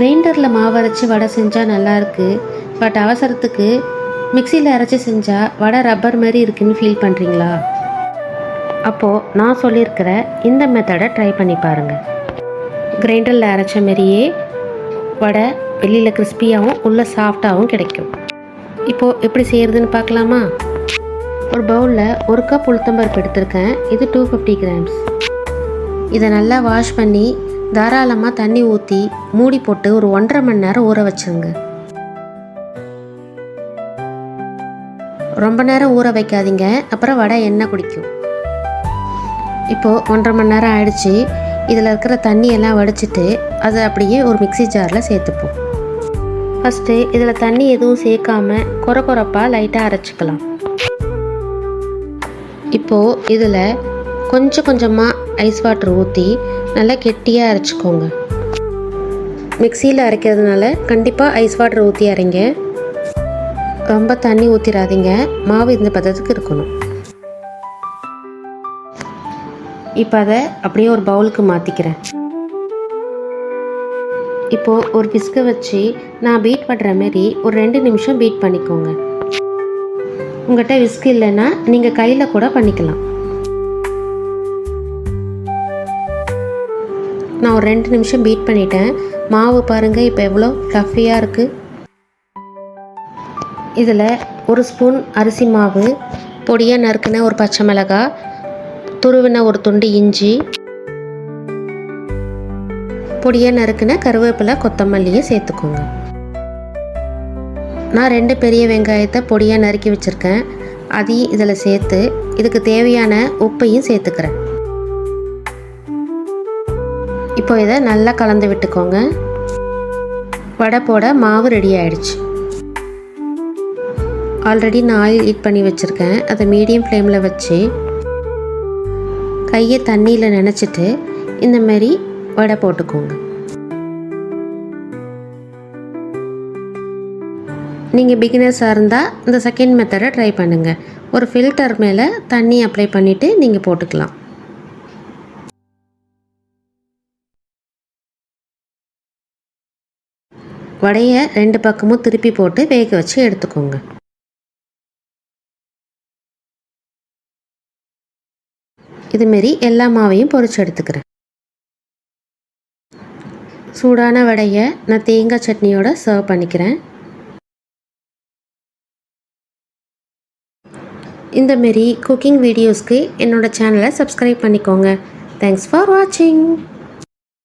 கிரைண்டரில் மாவு அரைச்சி வடை செஞ்சால் நல்லாயிருக்கு பட் அவசரத்துக்கு மிக்சியில் அரைச்சி செஞ்சால் வடை ரப்பர் மாதிரி இருக்குன்னு ஃபீல் பண்ணுறீங்களா அப்போது நான் சொல்லியிருக்கிற இந்த மெத்தடை ட்ரை பண்ணி பாருங்கள் கிரைண்டரில் அரைச்ச மாரியே வடை வெளியில் கிறிஸ்பியாகவும் உள்ளே சாஃப்டாகவும் கிடைக்கும். இப்போது எப்படி செய்கிறதுன்னு பார்க்கலாமா? ஒரு பவுலில் ஒரு கப் உளுத்தம்பருப்பு எடுத்திருக்கேன். இது டூ ஃபிஃப்டி கிராம்ஸ் இதை நல்லா வாஷ் பண்ணி தாராளமாக தண்ணி ஊற்றி மூடி போட்டு ஒரு ஒன்றரை மணி நேரம் ஊற வச்சுருங்க. ரொம்ப நேரம் ஊற வைக்காதீங்க. அப்புறம் வடை எண்ணெய் குடிக்கும். இப்போது ஒன்றரை மணி நேரம் ஆயிடுச்சு. இதில் இருக்கிற தண்ணியெல்லாம் வடிச்சிட்டு அதை அப்படியே ஒரு மிக்ஸி ஜாரில் சேர்த்துப்போம். ஃபஸ்ட்டு இதில் தண்ணி எதுவும் சேர்க்காம கொர கொரப்பாக லைட்டாக அரைச்சிக்கலாம். இப்போது இதில் கொஞ்சம் கொஞ்சமாக ஐஸ் வாட்டர் ஊற்றி நல்லா கெட்டியாக அரைச்சிக்கோங்க. மிக்சியில் அரைக்கிறதுனால கண்டிப்பாக ஐஸ் வாட்டர் ஊற்றி அரைங்க. ரொம்ப தண்ணி ஊற்றிடாதீங்க மாவு இந்த பதத்துக்கு இருக்கணும். இப்போ அதை அப்படியே ஒரு பவுலுக்கு மாற்றிக்கிறேன் இப்போது ஒரு பிஸ்கை வச்சு நான் பீட் பண்ணுற மாரி ஒரு ரெண்டு நிமிஷம் பீட் பண்ணிக்கோங்க. உங்கள்கிட்ட விஸ்க் இல்லைன்னா நீங்கள் கையில் கூட பண்ணிக்கலாம். நான் ஒரு ரெண்டு நிமிஷம் பீட் பண்ணிட்டேன். மாவு பாருங்கள் இப்போ எவ்வளோ ஃப்ளஃபியாக இருக்குது இதில் ஒரு ஸ்பூன் அரிசி மாவு பொடியாக நறுக்கின ஒரு பச்சை மிளகாய் துருவின ஒரு துண்டு இஞ்சி பொடியாக நறுக்கின கருவேப்பிலை கொத்தமல்லியை சேர்த்துக்கோங்க. நான் ரெண்டு பெரிய வெங்காயத்தை பொடியாக நறுக்கி வச்சுருக்கேன். அதையும் இதில் சேர்த்து இதுக்கு தேவையான உப்பையும் சேர்த்துக்கிறேன். இப்போ இதை நல்லா கலந்து விட்டுக்கோங்க. வடை போட மாவு ரெடி ஆயிடுச்சு. ஆல்ரெடி நான் ஆயில் ஹீட் பண்ணி வச்சுருக்கேன். அதை மீடியம் ஃப்ளேமில் வச்சு கையை தண்ணியில் நினச்சிட்டு இந்த மாதிரி வடை போட்டுக்கோங்க. நீங்கள் பிகினர்ஸாக இருந்தால் இந்த செகண்ட் மெத்தடை ட்ரை பண்ணுங்கள் ஒரு ஃபில்டர் மேலே தண்ணி அப்ளை பண்ணிவிட்டு நீங்கள் போட்டுக்கலாம். வடையை ரெண்டு பக்கமும் திருப்பி போட்டு வேக வச்சு எடுத்துக்கோங்க. இதுமாரி எல்லா மாவையும் பொறிச்சு எடுத்துக்கிறேன். சூடான வடையை நான் தேங்காய் சட்னியோட சர்வ் பண்ணிக்கிறேன். இந்த மாரி குக்கிங் வீடியோஸ்க்கு என்னோடய சேனலை சப்ஸ்கிரைப் பண்ணிக்கோங்க. தேங்க்ஸ் ஃபார் வாட்சிங்